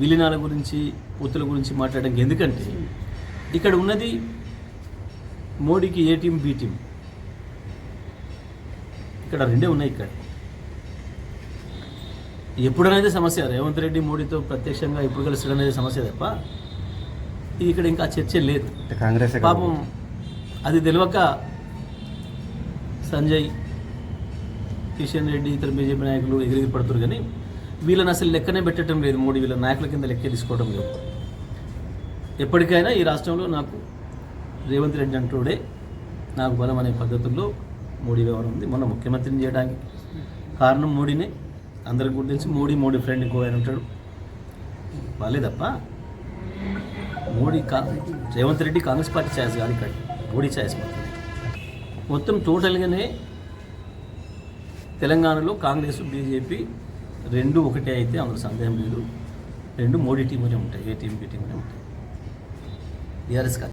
విలీనాల గురించి పొత్తుల గురించి మాట్లాడడానికి ఎందుకంటే ఇక్కడ ఉన్నది మోడీకి ఏ టీం బి టీం. ఇక్కడ రెండే ఉన్నాయి ఇక్కడ. ఎప్పుడనేది సమస్య రేవంత్ రెడ్డి మోడీతో ప్రత్యక్షంగా ఎప్పుడు కలుస్తాడు అనేది సమస్య తప్ప ఇది ఇక్కడ ఇంకా చర్చ లేదు. కాంగ్రెస్ పాపం అది తెలియక సంజయ్ కిషన్ రెడ్డి ఇతర బీజేపీ నాయకులు ఎగిరిగి పడుతున్నారు కానీ వీళ్ళని అసలు లెక్కనే పెట్టడం లేదు. మోడీ వీళ్ళ నాయకుల కింద లెక్క తీసుకోవడం లేదు. ఎప్పటికైనా ఈ రాష్ట్రంలో నాకు రేవంత్ రెడ్డి అంటూడే నాకు బలం అనే పద్ధతుల్లో మోడీ వ్యవహారం ఉంది. మొన్న ముఖ్యమంత్రిని చేయడానికి కారణం మోడీనే. అందరికి గుర్తించి మోడీ మోడీ ఫ్రెండ్ ఇంకో ఆయన ఉంటాడు. వాళ్ళే తప్ప మోడీ కా రేవంత్ రెడ్డి కాంగ్రెస్ పార్టీ ఛాయిస్ కాదు ఇక్కడ. మోడీ ఛాయిస్ మాత్రమే. మొత్తం టోటల్గానే తెలంగాణలో కాంగ్రెస్ బీజేపీ రెండు ఒకటే అయితే అందులో సందేహం లేదు. రెండు మోడీ టీం ఉంటాయి. ఏ టీం బి టీం అనే ఉంటాయి. టీఆర్ఎస్ కాదు.